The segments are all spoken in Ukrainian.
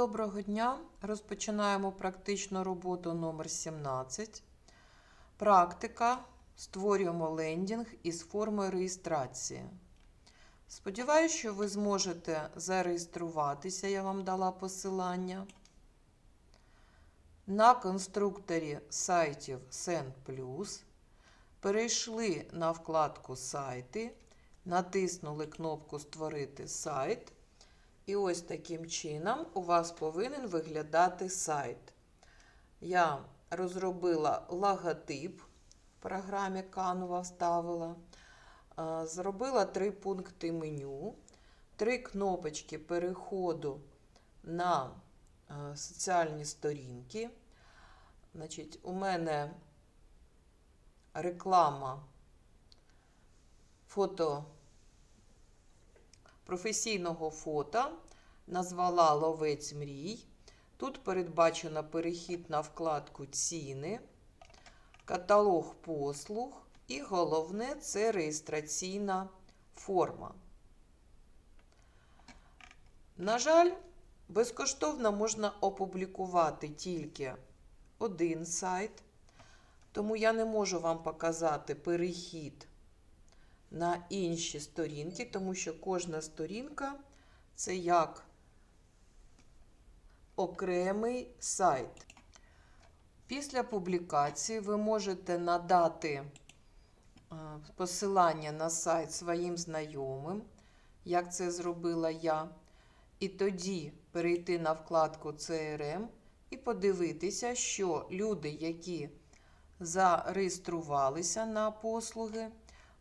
доброго дня! Розпочинаємо практичну роботу номер 17. Практика. Створюємо лендінг із формою реєстрації. Сподіваюся, що ви зможете зареєструватися. Я вам дала посилання. На конструкторі сайтів SendPlus перейшли на вкладку Сайти, натиснули кнопку Створити сайт. І ось таким чином у вас повинен виглядати сайт. Я розробила логотип в програмі Canva вставила. Зробила три пункти меню, три кнопочки переходу на соціальні сторінки. Значить, у мене реклама фото професійного фото назвала Ловець мрій. Тут передбачено перехід на вкладку Ціни, каталог послуг і головне це реєстраційна форма. На жаль, безкоштовно можна опублікувати тільки один сайт, тому я не можу вам показати перехід на інші сторінки, тому що кожна сторінка це як окремий сайт. Після публікації ви можете надати е, посилання на сайт своїм знайомим, як це зробила я, і тоді перейти на вкладку CRM і подивитися, що люди, які зареєструвалися на послуги,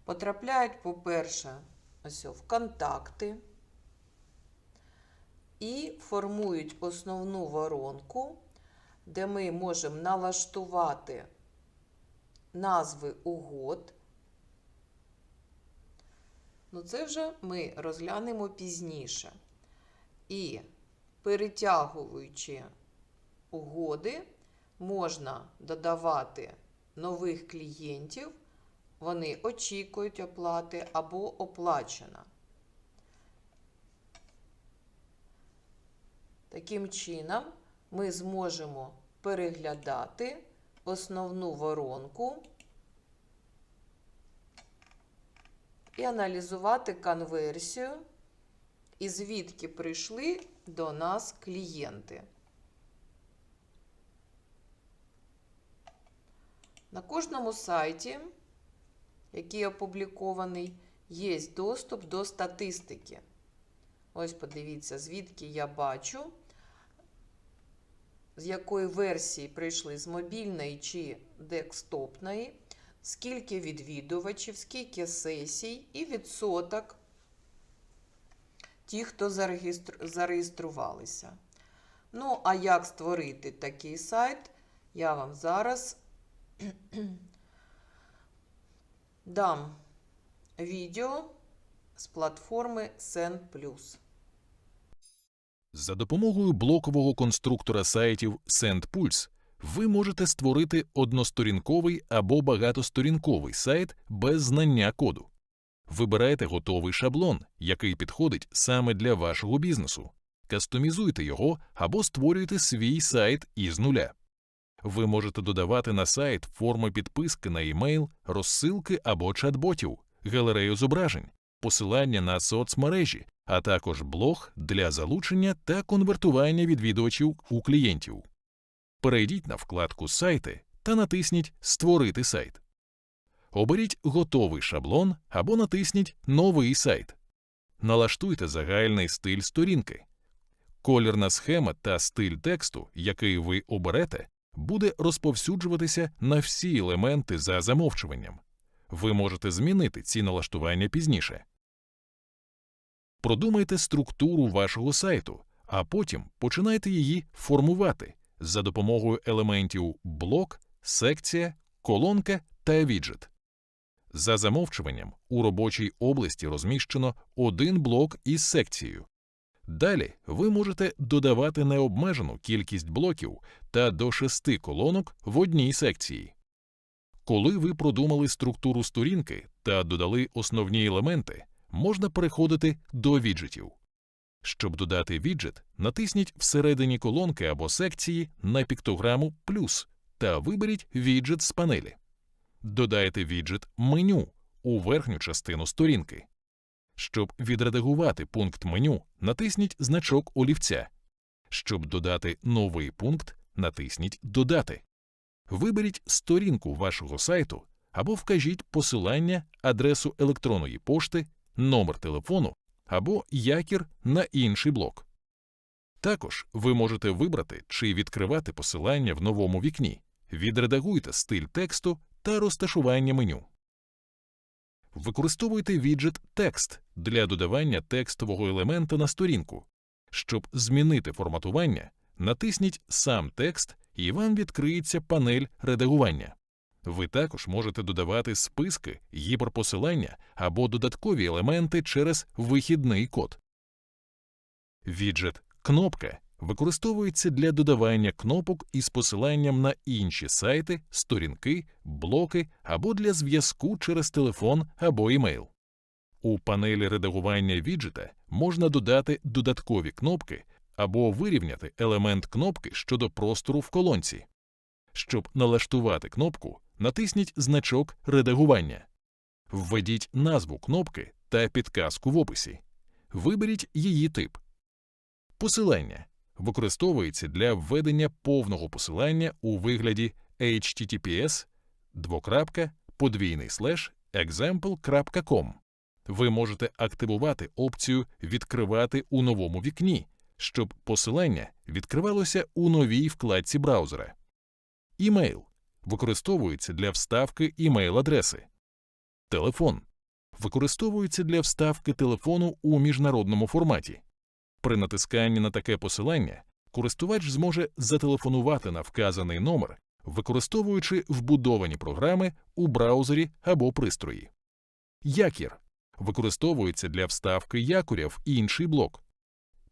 потрапляють, по-перше, ось в контакти і формують основну воронку, де ми можемо налаштувати назви угод. Ну, це вже ми розглянемо пізніше. І перетягуючи угоди, можна додавати нових клієнтів вони очікують оплати або оплачена. Таким чином, ми зможемо переглядати основну воронку і аналізувати конверсію, і звідки прийшли до нас клієнти. На кожному сайті який опублікований, є доступ до статистики. Ось подивіться, звідки я бачу, з якої версії прийшли з мобільної чи декстопної, скільки відвідувачів, скільки сесій і відсоток ті, хто зареєструвалися. Ну, а як створити такий сайт, я вам зараз дам відео з платформи SendPlus. За допомогою блокового конструктора сайтів SendPulse ви можете створити односторінковий або багатосторінковий сайт без знання коду. Вибирайте готовий шаблон, який підходить саме для вашого бізнесу. Кастомізуйте його або створюйте свій сайт із нуля. Ви можете додавати на сайт форми підписки на емейл, розсилки або чат-ботів, галерею зображень, посилання на соцмережі, а також блог для залучення та конвертування відвідувачів у клієнтів. Перейдіть на вкладку Сайти та натисніть Створити сайт. Оберіть готовий шаблон або натисніть Новий сайт. Налаштуйте загальний стиль сторінки. Колірна схема та стиль тексту, який ви оберете, буде розповсюджуватися на всі елементи за замовчуванням. Ви можете змінити ці налаштування пізніше. Продумайте структуру вашого сайту, а потім починайте її формувати за допомогою елементів блок, секція, колонка та віджит. За замовчуванням у робочій області розміщено один блок із секцією. Далі ви можете додавати необмежену кількість блоків та до шести колонок в одній секції. Коли ви продумали структуру сторінки та додали основні елементи, можна переходити до віджитів. Щоб додати віджит, натисніть всередині колонки або секції на піктограму плюс та виберіть віджит з панелі. Додайте віджит меню у верхню частину сторінки. Щоб відредагувати пункт меню, натисніть значок олівця. Щоб додати новий пункт, натисніть Додати. Виберіть сторінку вашого сайту або вкажіть посилання, адресу електронної пошти, номер телефону або якір на інший блок. Також ви можете вибрати чи відкривати посилання в новому вікні, відредагуйте стиль тексту та розташування меню. Використовуйте віджит Текст для додавання текстового елемента на сторінку. Щоб змінити форматування, натисніть сам текст і вам відкриється панель редагування. Ви також можете додавати списки, гіперпосилання або додаткові елементи через вихідний код. Віджит Кнопка використовується для додавання кнопок із посиланням на інші сайти, сторінки, блоки або для зв'язку через телефон або імейл. У панелі редагування віджита можна додати додаткові кнопки або вирівняти елемент кнопки щодо простору в колонці. Щоб налаштувати кнопку, натисніть значок редагування. Введіть назву кнопки та підказку в описі. Виберіть її тип. Посилання використовується для введення повного посилання у вигляді https двокрапка, подвійний слеш example.com. Ви можете активувати опцію Відкривати у новому вікні, щоб посилання відкривалося у новій вкладці браузера. Імейл використовується для вставки імейл-адреси. Телефон використовується для вставки телефону у міжнародному форматі. При натисканні на таке посилання користувач зможе зателефонувати на вказаний номер, використовуючи вбудовані програми у браузері або пристрої. Якір використовується для вставки якоря в інший блок.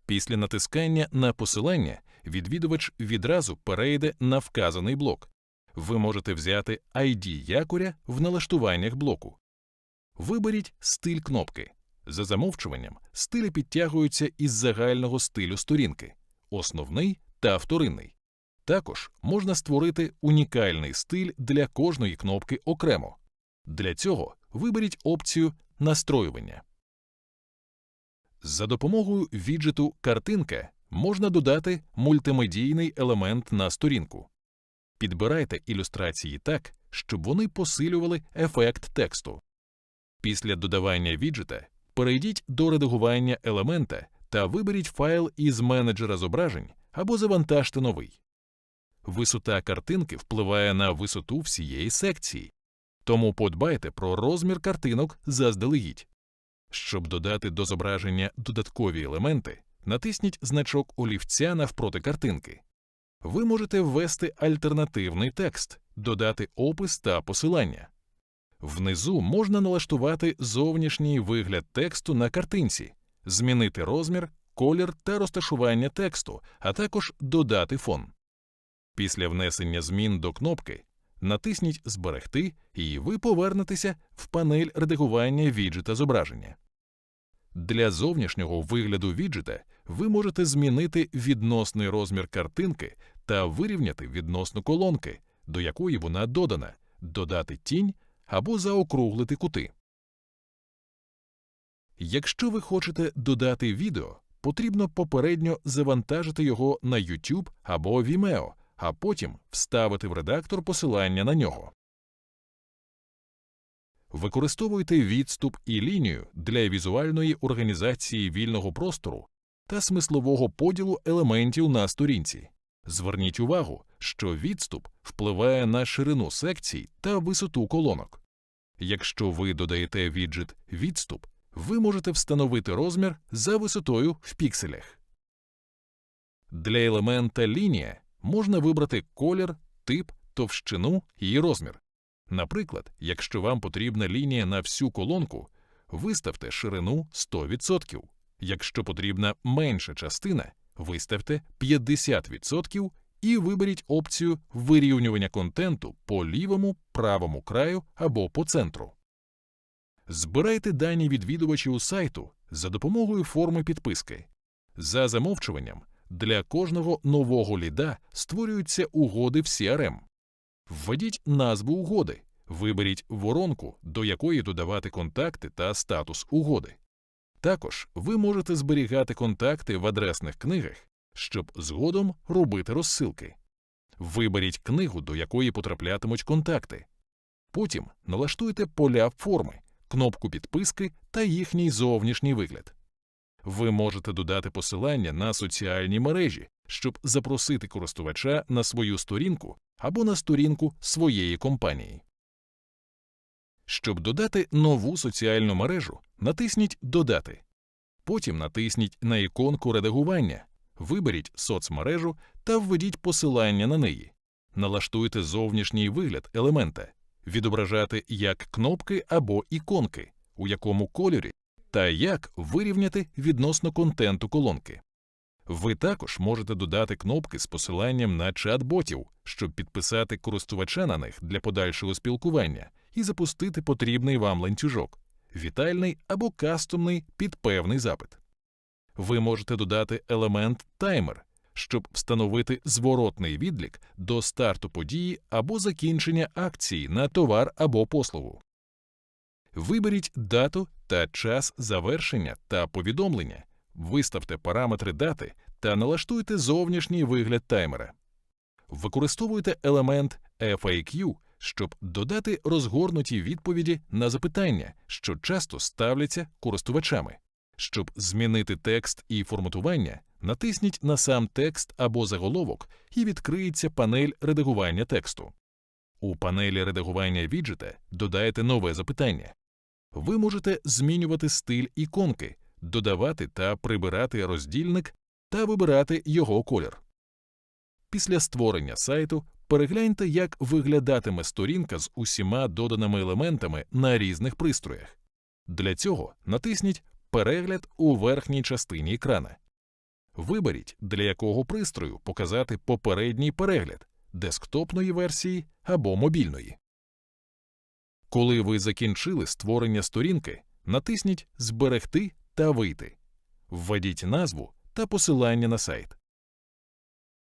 Після натискання на посилання відвідувач відразу перейде на вказаний блок. Ви можете взяти ID якоря в налаштуваннях блоку. Виберіть стиль кнопки. За замовчуванням, стилі підтягуються із загального стилю сторінки основний та вторинний. Також можна створити унікальний стиль для кожної кнопки окремо. Для цього виберіть опцію Настроювання. За допомогою віджиту Картинка можна додати мультимедійний елемент на сторінку. Підбирайте ілюстрації так, щоб вони посилювали ефект тексту. Після додавання віджита перейдіть до редагування елемента та виберіть файл із менеджера зображень або завантажте новий. Висота картинки впливає на висоту всієї секції, тому подбайте про розмір картинок заздалегідь. Щоб додати до зображення додаткові елементи, натисніть значок олівця навпроти картинки. Ви можете ввести альтернативний текст, додати опис та посилання. Внизу можна налаштувати зовнішній вигляд тексту на картинці, змінити розмір, колір та розташування тексту, а також додати фон. Після внесення змін до кнопки натисніть Зберегти, і ви повернетеся в панель редагування віджита зображення. Для зовнішнього вигляду віджита ви можете змінити відносний розмір картинки та вирівняти відносну колонки, до якої вона додана, додати тінь або заокруглити кути. Якщо ви хочете додати відео, потрібно попередньо завантажити його на YouTube або Vimeo, а потім вставити в редактор посилання на нього. Використовуйте відступ і лінію для візуальної організації вільного простору та смислового поділу елементів на сторінці. Зверніть увагу, що відступ впливає на ширину секцій та висоту колонок. Якщо ви додаєте віджит відступ, ви можете встановити розмір за висотою в пікселях. Для елемента лінія можна вибрати колір, тип, товщину і розмір. Наприклад, якщо вам потрібна лінія на всю колонку, виставте ширину 100%. Якщо потрібна менша частина, виставте 50% і виберіть опцію вирівнювання контенту по лівому, правому краю або по центру. Збирайте дані відвідувачів сайту за допомогою форми підписки. За замовчуванням, для кожного нового ліда створюються угоди в CRM. Введіть назву угоди, виберіть воронку, до якої додавати контакти та статус угоди. Також ви можете зберігати контакти в адресних книгах, щоб згодом робити розсилки. Виберіть книгу, до якої потраплятимуть контакти. Потім налаштуйте поля форми, кнопку підписки та їхній зовнішній вигляд. Ви можете додати посилання на соціальні мережі, щоб запросити користувача на свою сторінку або на сторінку своєї компанії. Щоб додати нову соціальну мережу, натисніть Додати. Потім натисніть на іконку редагування, виберіть соцмережу та введіть посилання на неї. Налаштуйте зовнішній вигляд елемента, відображати як кнопки або іконки, у якому кольорі та як вирівняти відносно контенту колонки. Ви також можете додати кнопки з посиланням на чат-ботів, щоб підписати користувача на них для подальшого спілкування і запустити потрібний вам ланцюжок вітальний або кастомний під певний запит. Ви можете додати елемент таймер, щоб встановити зворотний відлік до старту події або закінчення акції на товар або послугу. Виберіть дату та час завершення та повідомлення, виставте параметри дати та налаштуйте зовнішній вигляд таймера. Використовуйте елемент FAQ, щоб додати розгорнуті відповіді на запитання, що часто ставляться користувачами. Щоб змінити текст і форматування, натисніть на сам текст або заголовок і відкриється панель редагування тексту. У панелі редагування віджета додайте нове запитання. Ви можете змінювати стиль іконки, додавати та прибирати роздільник та вибирати його колір. Після створення сайту перегляньте, як виглядатиме сторінка з усіма доданими елементами на різних пристроях. Для цього натисніть Перегляд у верхній частині екрана. Виберіть, для якого пристрою показати попередній перегляд десктопної версії або мобільної. Коли ви закінчили створення сторінки, натисніть Зберегти та вийти. Введіть назву та посилання на сайт.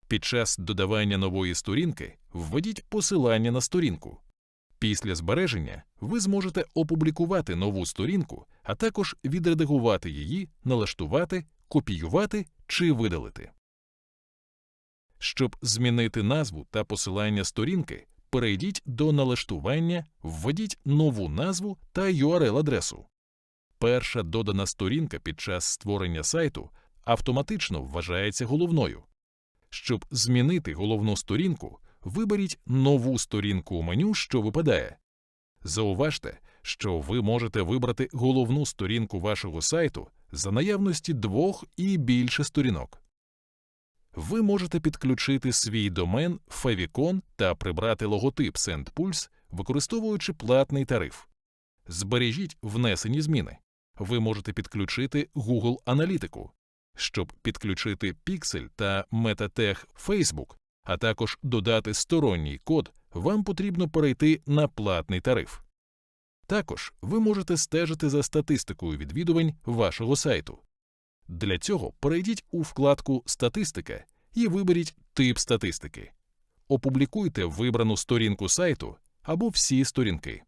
Під час додавання нової сторінки введіть посилання на сторінку. Після збереження ви зможете опублікувати нову сторінку, а також відредагувати її, налаштувати, копіювати чи видалити. Щоб змінити назву та посилання сторінки, перейдіть до налаштування, введіть нову назву та URL-адресу. Перша додана сторінка під час створення сайту автоматично вважається головною. Щоб змінити головну сторінку, виберіть нову сторінку у меню, що випадає. Зауважте, що ви можете вибрати головну сторінку вашого сайту за наявності двох і більше сторінок. Ви можете підключити свій домен Favicon та прибрати логотип SendPulse, використовуючи платний тариф. Збережіть внесені зміни. Ви можете підключити Google Аналітику. Щоб підключити Pixel та MetaTag Facebook, а також додати сторонній код, вам потрібно перейти на платний тариф. Також ви можете стежити за статистикою відвідувань вашого сайту. Для цього перейдіть у вкладку Статистика і виберіть тип статистики. Опублікуйте вибрану сторінку сайту або всі сторінки.